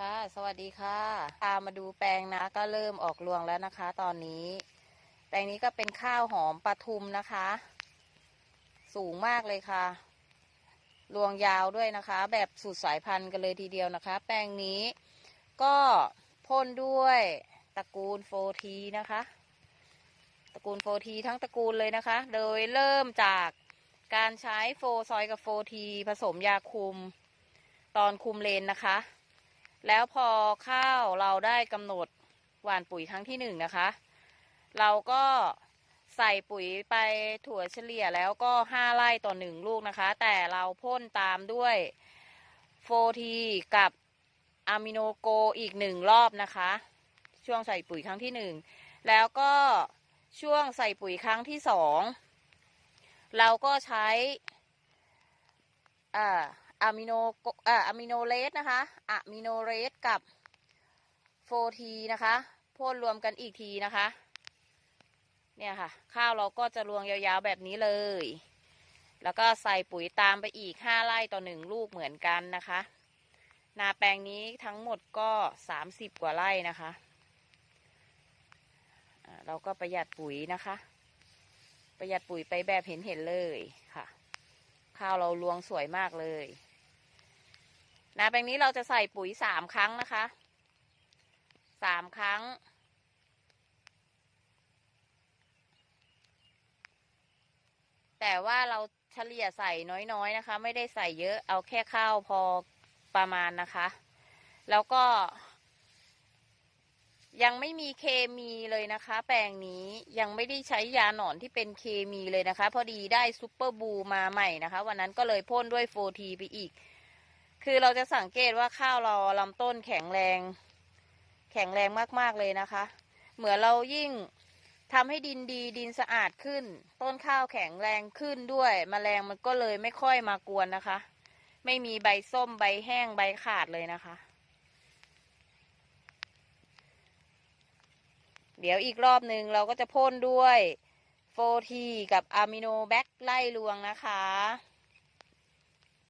ค่ะ สวัสดีค่ะพามาดูแปลงนะ ก็เริ่มออกรวงแล้วนะคะ ตอนนี้ แปลงนี้ก็เป็นข้าวหอมปทุมนะคะ สูงมากเลยค่ะ รวงยาวด้วยนะคะ แบบสูตรสายพันธุ์กันเลยทีเดียวนะคะ แปลงนี้ก็พ่นด้วยตระกูลโฟทีนะคะ ตระกูลโฟทีทั้งตระกูลเลยนะคะ โดยเริ่มจากการใช้โฟซอยกับโฟทีผสมยาคุม ตอนคุมเลนนะคะ แล้วพอข้าวเราได้กำหนดหว่านปุ๋ยครั้งที่หนึ่งนะคะ เราก็ใส่ปุ๋ยไปถั่วเฉลี่ยแล้วก็ห้าไร่ต่อหนึ่งลูกนะคะ แต่เราพ่นตามด้วยโฟทีกับอะมิโนโกอีกหนึ่งรอบนะคะ ช่วงใส่ปุ๋ยครั้งที่หนึ่งแล้วก็ช่วงใส่ปุ๋ยครั้งที่สองเราก็ใช้อ่า อะมิโนโกอ่าอะมิโนเลสนะคะอะมิโนเลสกับโฟทีนะคะพ่นรวมกันอีกทีนะคะ เนี่ยค่ะ ข้าวเราก็จะรวงยาวๆแบบนี้เลย แล้วก็ใส่ปุ๋ยตามไปอีกห้าไร่ต่อหนึ่งลูกเหมือนกันนะคะ นาแปลงนี้ทั้งหมดก็สามสิบกว่าไร่นะคะเราก็ประหยัดปุ๋ยนะคะ ประหยัดปุ๋ยไปแบบเห็นเห็นๆเลยค่ะ ข้าวเรารวงสวยมากเลย นาแปลงนี้เราจะใส่ปุ๋ยสามครั้งนะคะสามครั้ง แต่ว่าเราเฉลี่ยใส่น้อยๆนะคะ ไม่ได้ใส่เยอะเอาแค่ข้าวพอประมาณนะคะ แล้วก็ ยังไม่มีเคมีเลยนะคะ แปลงนี้ยังไม่ได้ใช้ยาหนอนที่เป็นเคมีเลยนะคะ พอดีได้ซูเปอร์บูมาใหม่นะคะ วันนั้นก็เลยพ่นด้วยโฟทีไปอีก คือเราจะสังเกตว่าข้าวเราลำต้นแข็งแรง แข็งแรงมากๆเลยนะคะ เหมือนเรายิ่งทำให้ดินดีดินสะอาดขึ้น ต้นข้าวแข็งแรงขึ้นด้วยมแมลงมันก็เลยไม่ค่อยมากวนนะคะ ไม่มีใบส้มใบแห้งใบขาดเลยนะคะ เดี๋ยวอีกรอบหนึ่งเราก็จะพ่นด้วยโฟทีกับอะมิโนแบคไล่รวงนะคะ